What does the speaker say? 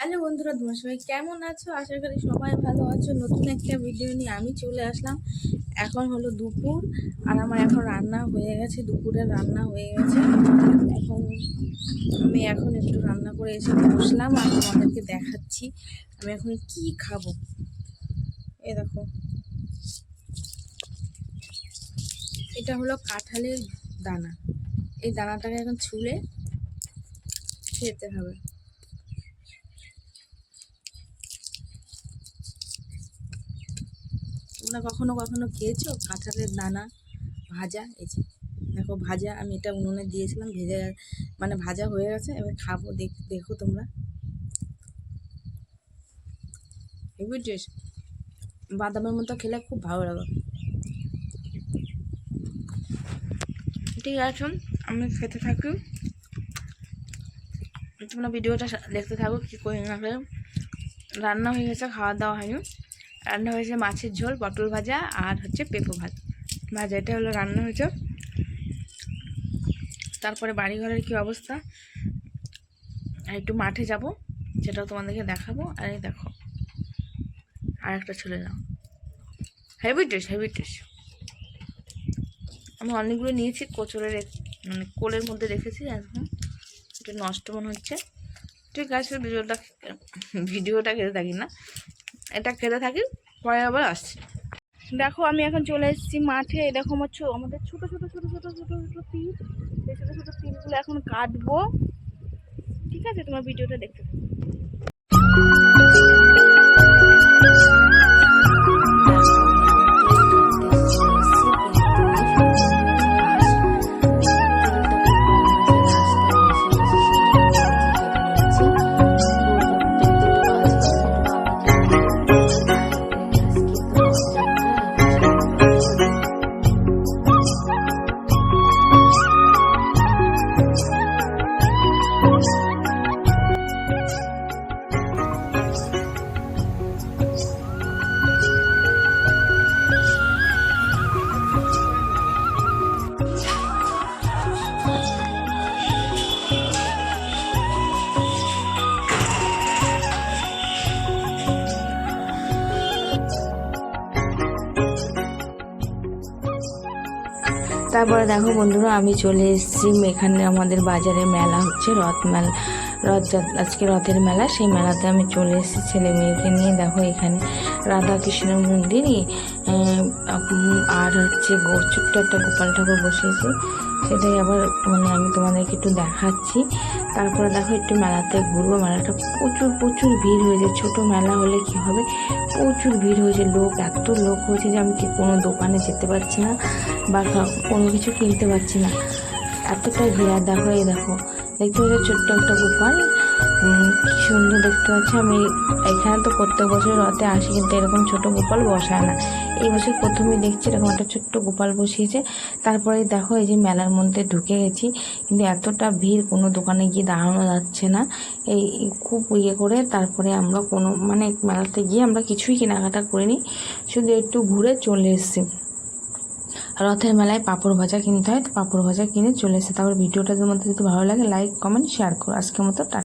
Hello বন্ধুরা, তোমার সবাই কেমন আছো? আশা করি সবাই ভালো আছো। নতুন একটা ভিডিও নিয়ে আমি চলে আসলাম। এখন হলো দুপুর, আর আমার এখন রান্না হয়ে গেছে, দুপুরের রান্না হয়ে গেছে। এখন আমি এখন একটু রান্না করে এসে বসলাম, আর তোমাদেরকে দেখাচ্ছি আমি এখন কি খাব। এ দেখো। এটা হলো কাঁঠালের দানা। এই দানাটাকে এখন ছুলে খেতে হবে। তোমরা কখনো কখনো খেয়েছো? কাঁঠালের দানা, ভাজা? এই দেখো ভাজা, আমি এটা উনুনে দিয়েছিলাম, ভেজে মানে ভাজা হয়ে গেছে, এবার খাব, দেখ, দেখো তোমরা। টেস্ট বাদামের মতো খেলে খুব ভালো লাগে। ঠিক আছে আমি খেতে থাকি। তোমরা ভিডিওটা দেখতে থাকো, কী করে না রান্না হয়ে গেছে, খাওয়া দাওয়া হয়নি। রান্না হয়েছে মাছের ঝোল, পটল ভাজা আর হচ্ছে পেঁপো ভাত। ভাজা, এটা হলো রান্না হয়েছে। তারপরে বাড়িঘরের কী অবস্থা? আর একটু মাঠে যাব, সেটাও তোমাদেরকে দেখাবো। আর এই দেখো, আর একটা চলে যাও হেভি টেস্ট হেভি টেস্ট আমি অনেকগুলো নিয়েছি কোচরে মানে কোলের মধ্যে রেখেছি এখন একটু নষ্ট মনে হচ্ছে। ঠিক আছে, ভিডিওটা ভিডিওটা খেতে থাকি না। এটা খেতে থাকি, পরে আবার আসছি। দেখো, আমি এখন চলে এসেছি মাঠে। এই দেখো, আমার ছো- আমাদের ছোটো ছোটো ছোটো ছোটো ছোটো ছোটো তিল সেই ছোটো ছোটো তিলগুলো এখন কাটবো। ঠিক আছে? তোমার ভিডিওটা দেখতে থাকো। তারপরে দেখো বন্ধুরা, আমি চলে এসেছি এখানে আমাদের বাজারে মেলা হচ্ছে, রথ মেলা, রথ আজকে রথের মেলা, সেই মেলাতে আমি চলে এসেছি ছেলে মেয়েকে নিয়ে। দেখো এখানে রাধা কৃষ্ণ মন্দিরই আর হচ্ছে ছোট্ট একটা গোপাল ঠাকুর বসেছে। সেটাই আবার মানে আমি তোমাদেরকে একটু দেখাচ্ছি। তারপরে দেখো একটু মেলাতে ঘুরবো, মেলাটা প্রচুর প্রচুর ভিড় হয়েছে। ছোট মেলা হলে কি হবে? প্রচুর ভিড় হয়েছে, লোক, এত লোক হয়েছে যে আমি কি কোনো দোকানে যেতে পারছি না। বা কোনো কিছু কিনতে পারছি না। এতটাই ভিড় আর দেখো, এই দেখো। দেখতে পাচ্ছি ছোট্ট একটা গোপাল। কি সুন্দর দেখতে পাচ্ছি। আমি এখানে তো প্রত্যেক বছর রথে আসি, কিন্তু এরকম ছোট গোপাল বসায় না। এই বছর প্রথমে দেখছি এরকম একটা ছোট্ট গোপাল বসিয়েছে। তারপরে দেখো, এই যে মেলার মধ্যে ঢুকে গেছি। কিন্তু এতটা ভিড়, কোনো দোকানে গিয়ে দাঁড়ানো যাচ্ছে না। এই খুব ইয়ে করে তারপরে আমরা কোনো মানে মেলাতে গিয়ে আমরা কিছুই কেনাকাটা করিনি। শুধু একটু ঘুরে চলে এসেছি। রথের মেলায় পাঁপড় ভাজা কিনতে হয়, তো পাপড় ভাজা কিনে চলে এসে তারপর ভিডিওটা তোমাদের যদি ভালো লাগে লাইক কমেন্ট শেয়ার করো। আজকের মতো টাটা